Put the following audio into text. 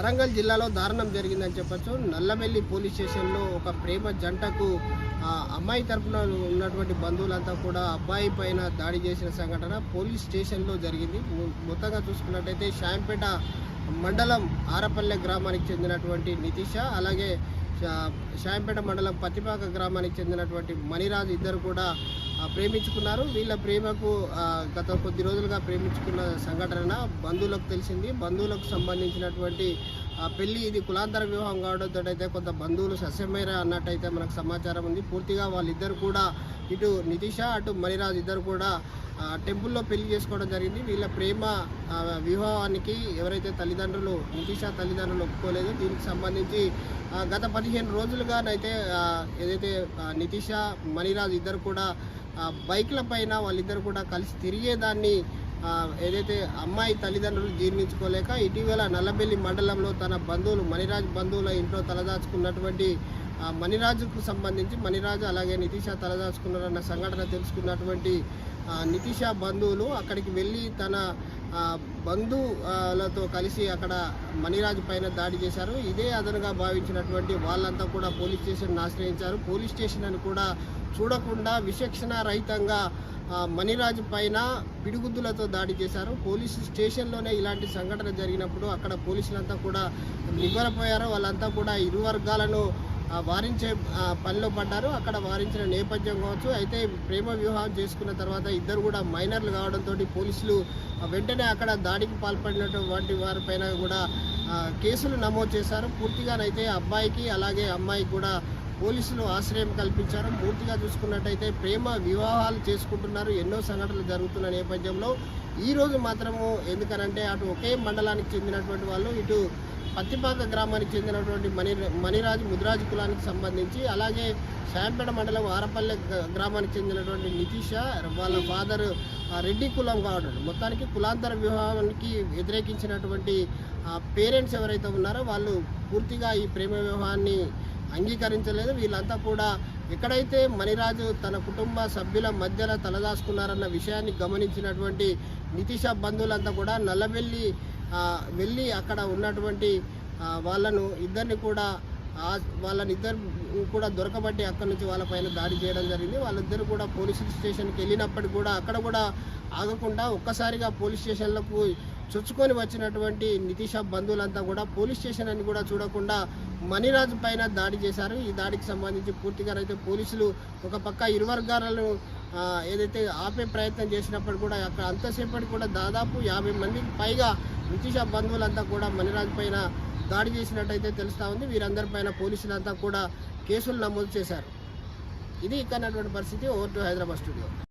వరంగల్ జిల్లాలో దారుణం జరిగిందని చెప్పచ్చు. నల్లమెల్లి పోలీస్ స్టేషన్లో ఒక ప్రేమ జంటకు అమ్మాయి తరపున ఉన్నటువంటి బంధువులంతా కూడా అబ్బాయి పైన దాడి చేసిన సంఘటన పోలీస్ స్టేషన్లో జరిగింది. మొత్తంగా చూసుకున్నట్టయితే షాంపేట మండలం ఆరపల్లె గ్రామానికి చెందినటువంటి నితీష అలాగే శాంపేట షాంపేట మండలం పత్తిపాక గ్రామానికి చెందినటువంటి మణిరాజ్ ఇద్దరు కూడా ప్రేమించుకున్నారు. వీళ్ళ ప్రేమకు గత కొద్ది రోజులుగా ప్రేమించుకున్న సంఘటన బంధువులకు తెలిసింది. బంధువులకు సంబంధించినటువంటి పెళ్ళి పెళ్ళి ఇది కులాంతర వివాహం కావడంతో అయితే కొంత బంధువులు సస్యమేర అన్నట్టయితే మనకు సమాచారం ఉంది. పూర్తిగా వాళ్ళిద్దరు కూడా ఇటు నితీష అటు మణిరాజ్ ఇద్దరు కూడా టెంపుల్లో పెళ్ళి చేసుకోవడం జరిగింది. వీళ్ళ ప్రేమ వివాహానికి ఎవరైతే తల్లిదండ్రులు నితీష తల్లిదండ్రులు ఒప్పుకోలేదు. దీనికి సంబంధించి గత పదిహేను రోజులుగానైతే ఏదైతే నితిష నితీష ఇద్దరు కూడా బైక్ల పైన వాళ్ళిద్దరు కూడా కలిసి తిరిగేదాన్ని ఏదైతే అమ్మాయి తల్లిదండ్రులు జీర్ణించుకోలేక ఇటీవల నల్లబెల్లి మండలంలో తన బంధువులు మణిరాజ్ బంధువుల ఇంట్లో తలదాచుకున్నటువంటి మణిరాజుకు సంబంధించి మణిరాజు అలాగే నితీష తలదాచుకున్నారన్న సంఘటన తెలుసుకున్నటువంటి నితీష బంధువులు అక్కడికి వెళ్ళి తన బంధువులతో కలిసి అక్కడ మణిరాజు పైన దాడి చేశారు. ఇదే అదనుగా భావించినటువంటి వాళ్ళంతా కూడా పోలీస్ స్టేషన్ ఆశ్రయించారు. పోలీస్ స్టేషన్ అని కూడా చూడకుండా విచక్షణ రహితంగా మణిరాజు పైన పిడిగుద్దులతో దాడి చేశారు. పోలీసు స్టేషన్లోనే ఇలాంటి సంఘటన జరిగినప్పుడు అక్కడ పోలీసులంతా కూడా నివ్వరపోయారు. వాళ్ళంతా కూడా ఇరు వర్గాలను వారించే పనిలో పడ్డారు. అక్కడ వారించిన నేపథ్యం కావచ్చు. అయితే ప్రేమ వివాహం చేసుకున్న తర్వాత ఇద్దరు కూడా మైనర్లు కావడంతో పోలీసులు వెంటనే అక్కడ దాడికి పాల్పడినటువంటి వారిపైన కూడా కేసులు నమోదు చేశారు. పూర్తిగానైతే అబ్బాయికి అలాగే అమ్మాయికి కూడా పోలీసులు ఆశ్రయం కల్పించారు. పూర్తిగా చూసుకున్నట్టయితే ప్రేమ వివాహాలు చేసుకుంటున్నారు. ఎన్నో సంఘటనలు జరుగుతున్న నేపథ్యంలో ఈరోజు మాత్రము ఎందుకనంటే అటు ఒకే మండలానికి చెందినటువంటి వాళ్ళు ఇటు పత్తిపాక గ్రామానికి చెందినటువంటి మణి మణిరాజు ముదిరాజు కులానికి సంబంధించి అలాగే శాంపేట మండలం ఆరపల్లె గ్రామానికి చెందినటువంటి నితీష వాళ్ళ ఫాదర్ రెడ్డి కులం కావడం. మొత్తానికి కులాంతర వివాహానికి వ్యతిరేకించినటువంటి పేరెంట్స్ ఎవరైతే ఉన్నారో వాళ్ళు పూర్తిగా ఈ ప్రేమ వివాహాన్ని అంగీకరించలేదు. వీళ్ళంతా కూడా ఎక్కడైతే మణిరాజు తన కుటుంబ సభ్యుల మధ్యలో తలదాచుకున్నారన్న విషయాన్ని గమనించినటువంటి నితీష బంధువులంతా కూడా నల్లబెల్లి వెళ్ళి అక్కడ ఉన్నటువంటి వాళ్ళను ఇద్దరిని కూడా వాళ్ళని ఇద్దరు కూడా దొరకబట్టి అక్కడి నుంచి వాళ్ళపైన దాడి చేయడం జరిగింది. వాళ్ళిద్దరు కూడా పోలీస్ స్టేషన్కి వెళ్ళినప్పటికి కూడా అక్కడ కూడా ఆగకుండా ఒక్కసారిగా పోలీస్ స్టేషన్లకు చొచ్చుకొని వచ్చినటువంటి నితీష బంధువులంతా కూడా పోలీస్ స్టేషన్ అని కూడా చూడకుండా మణిరాజు పైన దాడి చేశారు. ఈ దాడికి సంబంధించి పూర్తిగా అయితే పోలీసులు ఒక పక్క ఇరు వర్గాలను ఏదైతే ఆపే ప్రయత్నం చేసినప్పుడు కూడా అక్కడ అంతసేపటి కూడా దాదాపు యాభై మందికి పైగా నితీష బంధువులంతా కూడా మణిరాజు పైన దాడి చేసినట్టయితే తెలుస్తూ ఉంది. వీరందరిపైన పోలీసులంతా కూడా కేసులు నమోదు చేశారు. ఇది ఇక్కడ పరిస్థితి. Over to Hyderabad studio.